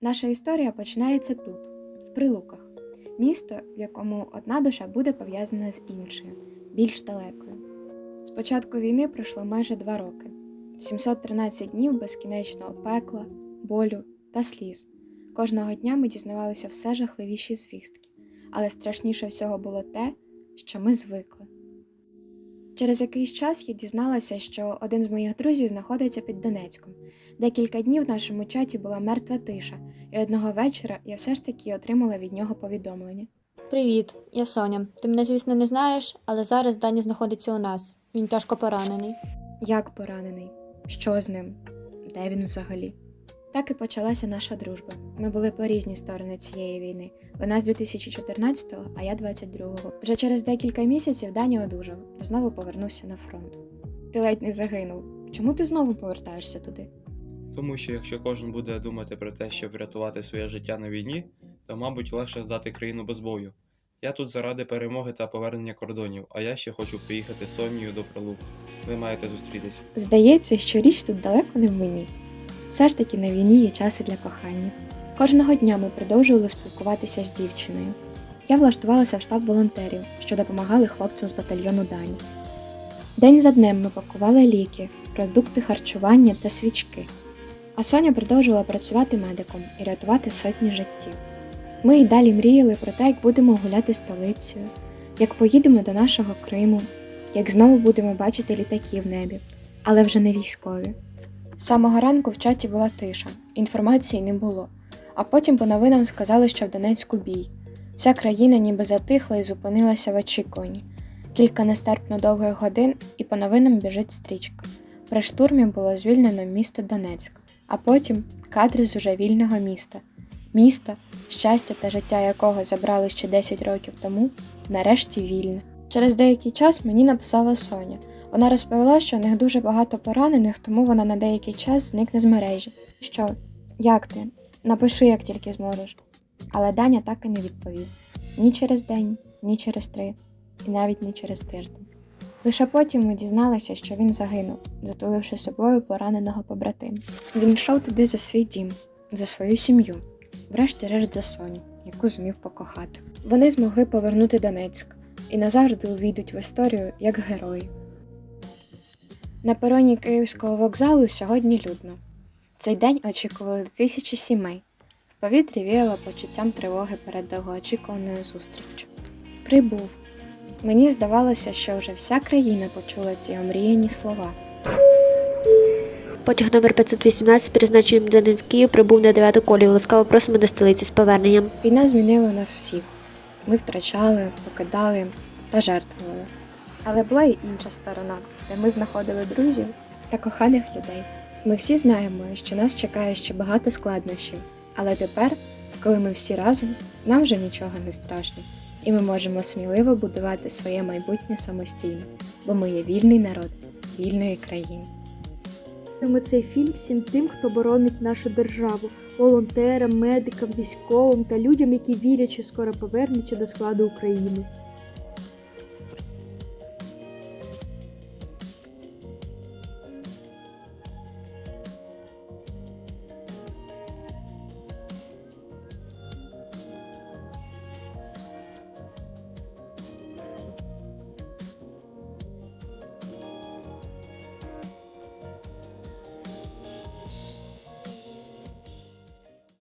Наша історія починається тут, в Прилуках, місто, в якому одна душа буде пов'язана з іншою, більш далекою. З початку війни пройшло майже два роки, 713 днів безкінечного пекла, болю та сліз. Кожного дня ми дізнавалися все жахливіші звістки, але страшніше всього було те, що ми звикли. Через якийсь час я дізналася, що один з моїх друзів знаходиться під Донецьком. Декілька днів в нашому чаті була мертва тиша, і одного вечора я все ж таки отримала від нього повідомлення. Привіт, я Соня. Ти мене, звісно, не знаєш, але зараз Дані знаходиться у нас. Він тяжко поранений. Як поранений? Що з ним? Де він взагалі? Так і почалася наша дружба. Ми були по різні сторони цієї війни. Вона з 2014-го, а я 22-го. Вже через декілька місяців Даня одужав, і знову повернувся на фронт. Ти ледь не загинув. Чому ти знову повертаєшся туди? Тому що якщо кожен буде думати про те, щоб врятувати своє життя на війні, то, мабуть, легше здати країну без бою. Я тут заради перемоги та повернення кордонів, а я ще хочу приїхати з Сонією до Прилук. Ви маєте зустрітися. Здається, що річ тут далеко не в мені. Все ж таки на війні є час і для кохання. Кожного дня ми продовжували спілкуватися з дівчиною. Я влаштувалася в штаб волонтерів, що допомагали хлопцям з батальйону Дані. День за днем ми пакували ліки, продукти харчування та свічки. А Соня продовжувала працювати медиком і рятувати сотні життів. Ми й далі мріяли про те, як будемо гуляти столицею, як поїдемо до нашого Криму, як знову будемо бачити літаки в небі, але вже не військові. З самого ранку в чаті була тиша, інформації не було. А потім по новинам сказали, що в Донецьку бій. Вся країна ніби затихла і зупинилася в очікуванні. Кілька нестерпно довгих годин, і по новинам біжить стрічка. При штурмі було звільнено місто Донецьк, а потім кадри з уже вільного міста. Місто, щастя та життя якого забрали ще 10 років тому, нарешті вільне. Через деякий час мені написала Соня. Вона розповіла, що у них дуже багато поранених, тому вона на деякий час зникне з мережі. Що, як ти? Напиши, як тільки зможеш. Але Даня так і не відповів ні через день, ні через три, і навіть не через тиждень. Лише потім ми дізналися, що він загинув, затуливши собою пораненого побратима. Він йшов туди за свій дім, за свою сім'ю, врешті-решт за Соню, яку зумів покохати. Вони змогли повернути Донецьк і назавжди увійдуть в історію як герої. На пероні Київського вокзалу сьогодні людно. Цей день очікували тисячі сімей. В повітрі віяло почуттям тривоги перед довгоочікуваною зустріччю. Прибув. Мені здавалося, що вже вся країна почула ці омріяні слова. Потяг номер 518 з призначенням Донецький прибув на 9 колію. Ласкаво просимо до столиці з поверненням. Війна змінила нас всіх. Ми втрачали, покидали та жертвували. Але була й інша сторона, де ми знаходили друзів та коханих людей. Ми всі знаємо, що нас чекає ще багато складнощів, але тепер, коли ми всі разом, нам вже нічого не страшно, і ми можемо сміливо будувати своє майбутнє самостійно, бо ми є вільний народ вільної країни. Ми цей фільм всім тим, хто боронить нашу державу, волонтерам, медикам, військовим та людям, які вірять, що скоро повернуться до складу України.